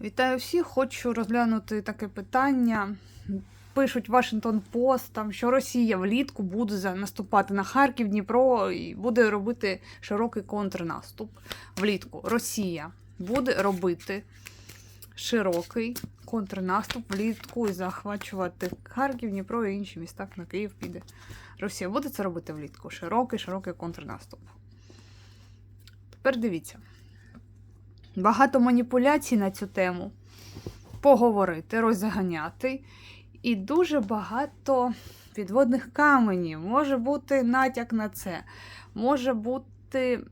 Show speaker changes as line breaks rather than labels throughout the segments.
Вітаю всіх! Хочу розглянути таке питання. Пишуть Вашингтон Пост, там, що Росія влітку буде наступати на Харків, Дніпро і буде робити широкий контрнаступ. Влітку Росія буде робити широкий контрнаступ влітку і захвачувати Харків, Дніпро і інші міста на Київ піде. Росія буде це робити влітку. Широкий, широкий контрнаступ. Тепер дивіться. Багато маніпуляцій на цю тему. Поговорити, розганяти. І дуже багато підводних каменів. Може бути натяк на це. Може бути,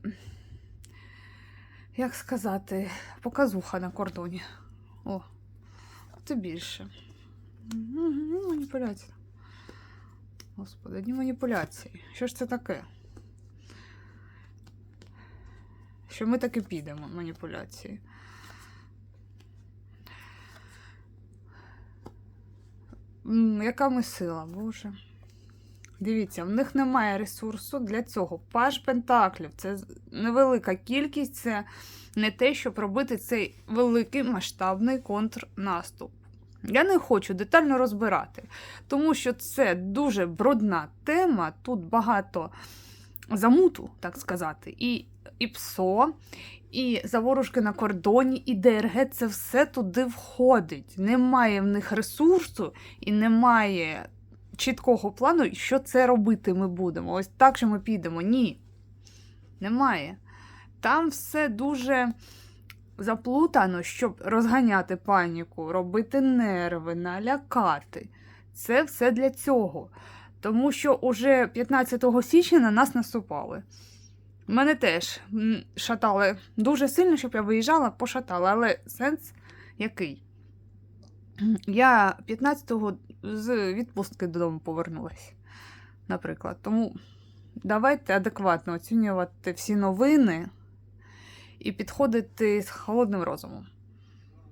як сказати, показуха на кордоні. О, це більше. Маніпуляція. Господи, одні маніпуляції. Що ж це таке? Що ми таки підемо маніпуляції. Яка ми сила, Боже. Дивіться, в них немає ресурсу для цього. Паш Пентаклів це невелика кількість, це не те, щоб робити цей великий масштабний контрнаступ. Я не хочу детально розбирати, тому що це дуже брудна тема. Тут багато замуту, так сказати, і, і ПСО, і заворушки на кордоні, і ДРГ це все туди входить. Немає в них ресурсу і немає чіткого плану, що це робити ми будемо. Ось так що ми підемо. Ні. Немає. Там все дуже заплутано, щоб розганяти паніку, робити нерви, налякати. Це все для цього. Тому що уже 15 січня на нас наступали. Мене теж шатали дуже сильно, щоб я виїжджала, пошатали. Але сенс який? Я 15-го з відпустки додому повернулася, наприклад. Тому давайте адекватно оцінювати всі новини і підходити з холодним розумом.